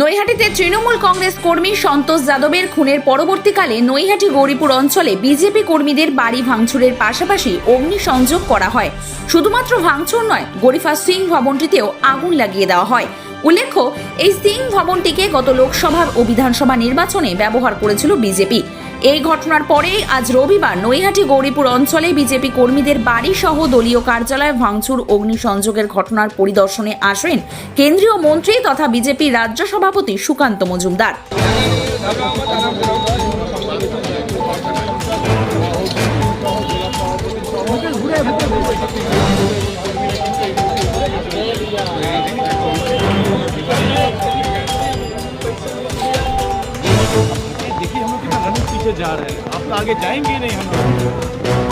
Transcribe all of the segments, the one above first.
নৈহাটিতে তৃণমূল কংগ্রেস কর্মী সন্তোষ যাদবের খুনের পরবর্তীকালে নৈহাটি গৌরীপুর অঞ্চলে বিজেপি কর্মীদের বাড়ি ভাঙচুরের পাশাপাশি অগ্নিসংযোগ করা হয়। শুধুমাত্র ভাঙচুর নয়, গরিফা সিং ভবনটিতেও আগুন লাগিয়ে দেওয়া হয়। উল্লেখ্য, এই সিং ভবনটিকে গত লোকসভার ও বিধানসভা নির্বাচনে ব্যবহার করেছিল বিজেপি। এই ঘটনার পরেই আজ রবিবার নৈহাটি গৌরীপুর অঞ্চলে বিজেপি কর্মীদের বাড়ি সহ দলীয় কার্যালয়ে ভাঙচুর অগ্নিসংযোগের ঘটনার পরিদর্শনে আসেন কেন্দ্রীয় মন্ত্রী তথা বিজেপি রাজ্য সভাপতি সুকান্ত মজুমদার। पीछे जा रहे हैं। आप तो आगे जाएँगे नहीं हम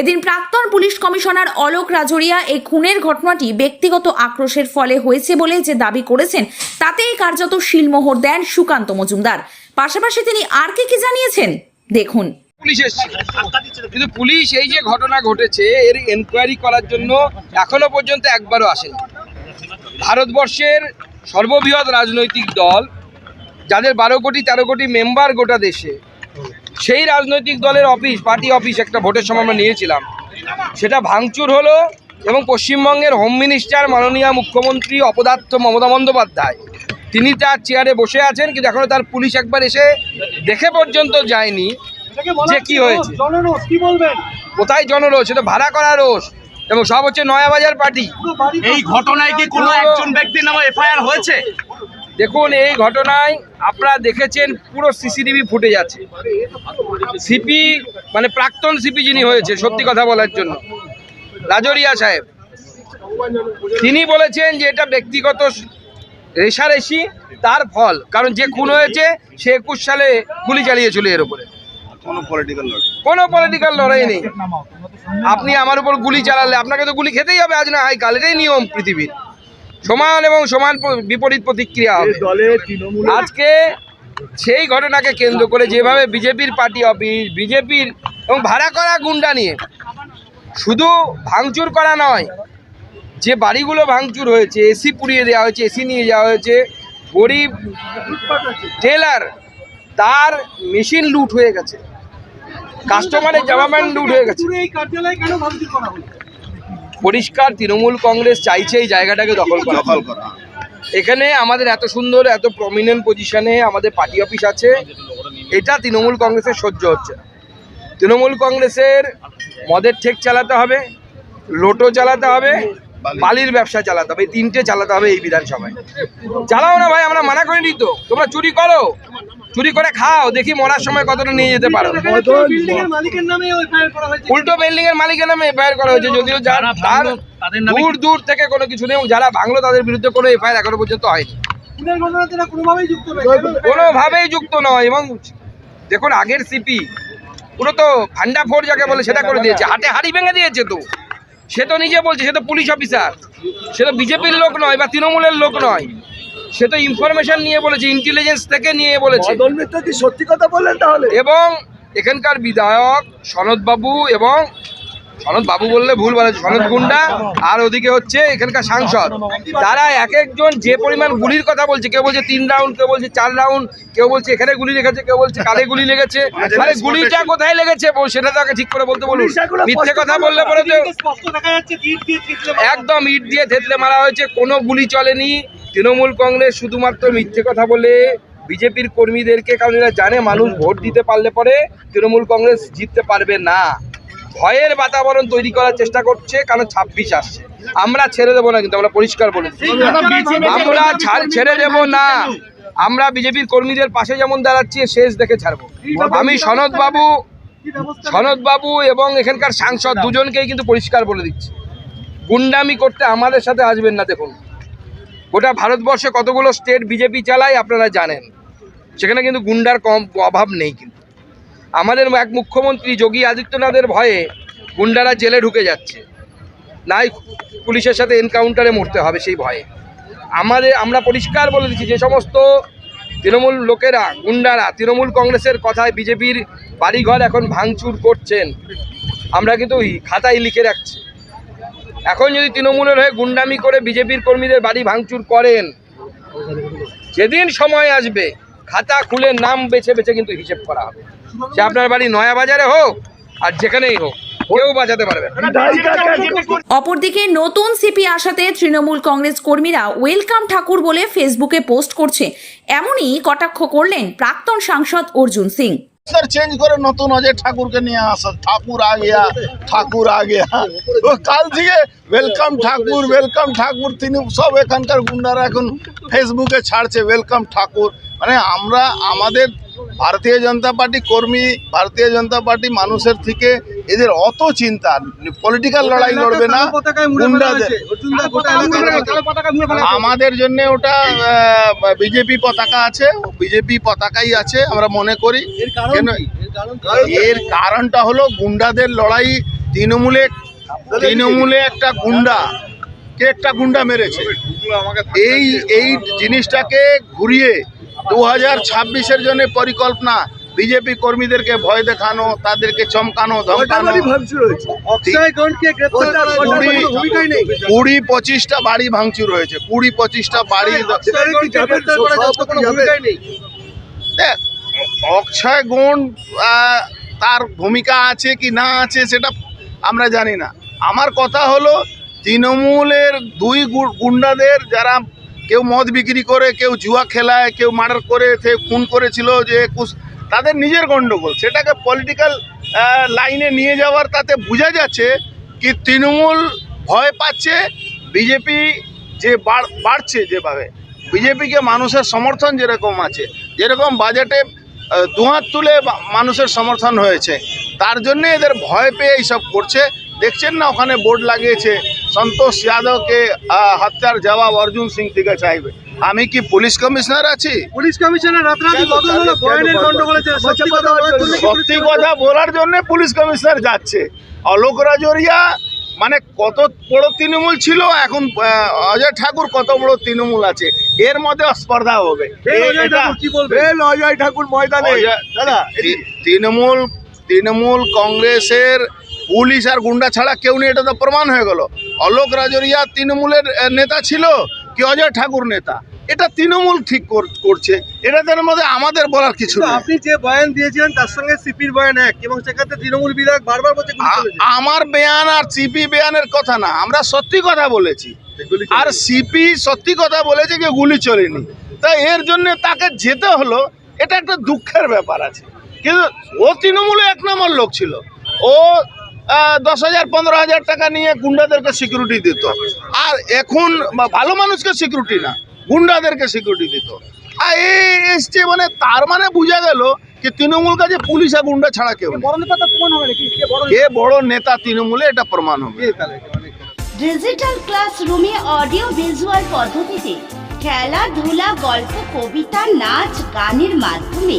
এদিন প্রাক্তন পুলিশ কমিশনার অলোক রাজরিয়া এই খুনের ঘটনাটি ব্যক্তিগত আক্রোশের ফলে হয়েছে বলে যে দাবি করেছেন, তাতেই কার্যত শিলমোহর দেন সুকান্ত মজুমদার। পাশাপাশি তিনি আর কি কি জানিয়েছেন? দেখুন। কিন্তু পুলিশ এই যে ঘটনা ঘটেছে, এর এনকোয়ারি করার জন্য এখনও পর্যন্ত একবারও আসেনি। ভারতবর্ষের সর্ববৃহৎ রাজনৈতিক দল, যাদের বারো কোটি, তেরো কোটি মেম্বার গোটা দেশে সেই রাজনৈতিক দলের অফিস পার্টি অফিস একটা ভোটের সময় আমরা নিয়েছিলাম। সেটা ভাঙচুর হলো এবং পশ্চিমবঙ্গের হোম মিনিস্টার মাননীয় মুখ্যমন্ত্রী অপদার্থ মমতা বন্দ্যোপাধ্যায় তিনি তার চেয়ারে বসে আছেন কিন্তু এখনও তার পুলিশ একবার এসে দেখে পর্যন্ত যায়নি যে কি হয়েছে। কি বলবেন? কোথায় জনরোষ? সেটা ভাড়া করা রোষ। এবং সব হচ্ছে নয়াবাজার পার্টি। এই ঘটনায় কি কোনো একজন ব্যক্তির নামে এফআইআর হয়েছে? দেখুন এই ঘটনায় আপনারা দেখেছেন পুরো সিসিটিভি ফুটে যাচ্ছে সিপি মানে প্রাক্তন সিপি যিনি হয়েছে সত্যি কথা বলার জন্য রাজরিয়া সাহেব তিনি বলেছেন যে এটা ব্যক্তিগত রেশারেশি তার ফল কারণ যে খুন হয়েছে সে একুশ সালে গুলি চালিয়েছিল এর উপরে। কোনো পলিটিক্যাল লড়াই নেই। আপনি আমার উপর গুলি চালালে আপনাকে তো গুলি খেতেই হবে আজ না হাই কাল এটাই নিয়ম পৃথিবীর। সমান এবং সমান বিপরীত প্রতিক্রিয়া হবে। আজকে সেই ঘটনাকে কেন্দ্র করে যেভাবে বিজেপির পার্টি অফিস বিজেপির এবং ভাড়া করা গুন্ডা নিয়ে শুধু ভাঙচুর করা নয় যে বাড়িগুলো ভাঙচুর হয়েছে এসি পুড়িয়ে দেওয়া হয়েছে এসি নিয়ে যাওয়া হয়েছে গরিব টেলার তার মেশিন লুট হয়ে গেছে। কাস্টমারের জামা প্যান্ট লুট হয়ে গেছে। পরিষ্কার তৃণমূল কংগ্রেস চাইছে এই জায়গাটাকে দখল করা। এখানে আমাদের এত সুন্দর এত প্রমিনেন্ট পজিশনে আমাদের পার্টি অফিস আছে। এটা তৃণমূল কংগ্রেসের সহ্য হচ্ছে না। তৃণমূল কংগ্রেসের মদের ঠেক চালাতে হবে লোটো চালাতে হবে বালির ব্যবসা চালাতে হবে এই তিনটে চালাতে হবে এই বিধানসভায়। চালাও না ভাই আমরা মানা করিনি তো। তোমরা চুরি করো চুরি করে খাও দেখি মরার সময় কতটা নিয়ে যেতে পারো। বিল্ডিং এর মালিকের নামে এফআইআর করা হয়েছে। উল্টো বিল্ডিং এর মালিকের নামে এফআইআর করা হয়েছে যদিও যারা দূর দূর থেকে কোনো কিছু নেই যারা ভাঙলো তাদের বিরুদ্ধে কোনো এফআইআর এখনও পর্যন্ত হয়নি। কোনোভাবেই যুক্ত কোনোভাবেই যুক্ত নয় এবং দেখুন আগের সিপি পুরো তো ফান্ডা ফোর যাকে বলে সেটা করে দিয়েছে হাটে হাড়ি ভেঙে দিয়েছে তো। সে তো নিজে বলছে সে তো পুলিশ অফিসার সে তো বিজেপির লোক নয় বা তৃণমূলের লোক নয়। সে তো ইনফরমেশন নিয়ে বলেছে ইন্টেলিজেন্স থেকে নিয়ে বলেছে। সত্যি কথা বললেন তাহলে? এবং এখানকার বিধায়ক সনদবাবু এবং সনদ বাবু বললে ভুল বলে সনদ গুন্ডা আর ওদিকে হচ্ছে এখানকার সাংসদ। তারা এক একজন যে পরিমাণ গুলির কথা বলছে কেউ বলছে তিন রাউন্ড কেউ বলছে চার রাউন্ড কেউ বলছে এখানে গুলি লেগেছে কেউ বলছে কালে গুলি লেগেছে। মানে গুলিটা কোথায় লেগেছে বল- সেটা তো আগে ঠিক করে বলতে বলুন। মিথ্যে কথা বললে পরে তো একদম ইট দিয়ে থেতলে মারা হয়েছে কোনো গুলি চলেনি। তৃণমূল কংগ্রেস শুধুমাত্র মিথ্যে কথা বলে বিজেপির কর্মীদেরকে কারণ এরা জানে মানুষ ভোট দিতে পারলে পরে তৃণমূল কংগ্রেস জিততে পারবে না। ভয়ের বাতাবরণ তৈরি করার চেষ্টা করছে কারণ ছাব্বিশ আসছে। আমরা ছেড়ে দেবো না কিন্তু আমরা পরিষ্কার বলে দিচ্ছি। আমরা ছাড়- ছেড়ে দেবো। না। আমরা বিজেপির কর্মীদের পাশে যেমন দাঁড়াচ্ছি শেষ দেখে ছাড়বো। আমি সনদ বাবু সনদ বাবু এবং এখানকার সাংসদ দুজনকেই কিন্তু পরিষ্কার বলে দিচ্ছি। গুন্ডামি করতে আমাদের সাথে আসবেন না দেখুন। গোটা ভারতবর্ষে কতগুলো স্টেট বিজেপি চালায় আপনারা জানেন। সেখানে কিন্তু গুন্ডার কম অভাব নেই কিন্তু। আমাদের এক মুখ্যমন্ত্রী যোগী আদিত্যনাথের ভয়ে গুন্ডারা জেলে ঢুকে যাচ্ছে। নাই পুলিশের সাথে এনকাউন্টারে মরতে হবে সেই ভয়ে। আমাদের, আমরা পরিষ্কার বলে দিচ্ছি, যে সমস্ত তৃণমূল লোকেরা, গুন্ডারা, তৃণমূল কংগ্রেসের কথায় বিজেপির বাড়িঘর এখন ভাঙচুর করছেন, আমরা কিন্তু খাতায় লিখে রাখছি। এখন যদি তৃণমূলের হয়ে গুন্ডামি করে বিজেপির কর্মীদের বাড়ি ভাঙচুর করেন, যেদিন সময় আসবে, খাতা খুলে নাম বেছে বেছে কিন্তু হিসেব করা হবে। সে আপনার বাড়ি নয়া বাজারে হোক আর যেখানেই হোক কেউ বাঁচাতে পারবে অপরদিকে নতুন সিপি আসাতে তৃণমূল কংগ্রেস কর্মীরা ওয়েলকাম ঠাকুর বলে ফেসবুকে পোস্ট করছে। এমনই কটাক্ষ করলেন প্রাক্তন সাংসদ অর্জুন সিং। স্যার চেঞ্জ করে নতুন অজয় ঠাকুরকে নিয়ে আসা। ঠাকুর আ গিয়া ঠাকুর আ গিয়া। ও কাল থেকে ওয়েলকাম ঠাকুর ওয়েলকাম ঠাকুর। তিনি সব এখানকার গুন্ডারা এখন ফেসবুকে ছাড়ছে ওয়েলকাম ঠাকুর। মানে আমরা আমাদের ভারতীয় জনতা পার্টি কর্মী ভারতীয় জনতা পার্টি মানুষের থেকে এদের অত চিন্তা পলিটিক্যাল লড়াই লড়বে না। আমাদের জন্য ওটা বিজেপি পতাকা আছে। বিজেপি পতাকাই আছে আমরা মনে করি। এর কারণটা হলো গুন্ডাদের লড়াই তৃণমূলে তৃণমূলে একটা গুন্ডা। কে একটা গুন্ডা মেরেছে? এই এই জিনিসটাকে ঘুরিয়ে দু হাজার ছাব্বিশের জন্য পরিকল্পনা বিজেপি কর্মীদেরকে ভয় দেখানো তাদেরকে চমকানো ধমকানো। কুড়ি- পঁচিশটা বাড়ি ভাঙচুর হয়েছে। কুড়ি পঁচিশটা বাড়ি দেখ অক্ষয় গুণ তার ভূমিকা আছে কি না আছে সেটা আমরা জানি না। আমার কথা হলো তৃণমূলের দুই গুন্ডাদের যারা কেউ মদ বিক্রি করে, কেউ জুয়া খেলায়, কেউ মার্ডার করে কেউ খুন করেছিল যে একুশ, তাদের নিজের গণ্ডগোল সেটাকে পলিটিক্যাল লাইনে নিয়ে যাওয়ার তাতে বোঝা যাচ্ছে কি তৃণমূল ভয় পাচ্ছে বিজেপি যে বাড়- বাড়ছে যেভাবে। বিজেপিকে মানুষের সমর্থন যেরকম আছে, যেরকম বাজেটে দুহাত তুলে মানুষের সমর্থন হয়েছে, তার জন্য এদের ভয় পেয়ে এইসব করছে। দেখছেন না ওখানে বোর্ড লাগিয়েছে সন্তোষ যাদবকে হত্যার জবাব অর্জুন সিং থেকে চাইবে আমি কি পুলিশ কমিশনার আছি পুলিশ কমিশনার সত্যি কথা বলার জন্য পুলিশ কমিশনার যাচ্ছে অলোক রাজরিয়া মানে কত বড় তৃণমূল ছিল এখন অজয় ঠাকুর কত বড় তৃণমূল আছে এর মধ্যে স্পর্ধা হবে অজয় ঠাকুর কি বলবে? অজয় ঠাকুর ময়দানে। দাদা, তৃণমূল তৃণমূল কংগ্রেসের পুলিশ আর গুন্ডা ছাড়া কেউ নেই এটা তো প্রমাণ হয়ে গেল। অলোক রাজরিয়া তৃণমূলের নেতা ছিল কি অজয় ঠাকুর নেতা? এটা তৃণমূল ঠিক কর- করছে। এটাদের মধ্যে আমাদের বলার কিছু আপনি যে বয়ান দিয়েছিলেন তার সঙ্গে সিপির বয়ান এক এবং সেক্ষেত্রে তৃণমূল বিধায়ক বারবার বলছে। আমার বেয়ান আর সিপি বেয়ানের কথা না আমরা সত্যি কথা বলেছি। আর সিপি সত্যি কথা বলেছে যে গুলি চলেনি। তা এর জন্য তাকে যেতে হলো এটা একটা দুঃখের ব্যাপার আছে। কিন্তু ও তৃণমূলে এক নম্বর লোক ছিল। ও দশ হাজার পনেরো হাজার টাকা নিয়ে গুন্ডাদেরকে সিকিউরিটি দিত। আর এখন ভালো মানুষকে সিকিউরিটি না গুন্ডাদেরকে সিকিউরিটি দিত। আর এই এসছে মানে তার মানে বোঝা গেল যে তৃণমূল কাছে পুলিশ আর গুন্ডা ছাড়া কেউ নেই। বড় নেতা কে বড় তৃণমূলে এটা প্রমাণ হবে। ডিজিটাল ক্লাসরুমে অডিও ভিজুয়াল পদ্ধতিতে খেলাধুলা গল্প কবিতা নাচ গানের মাধ্যমে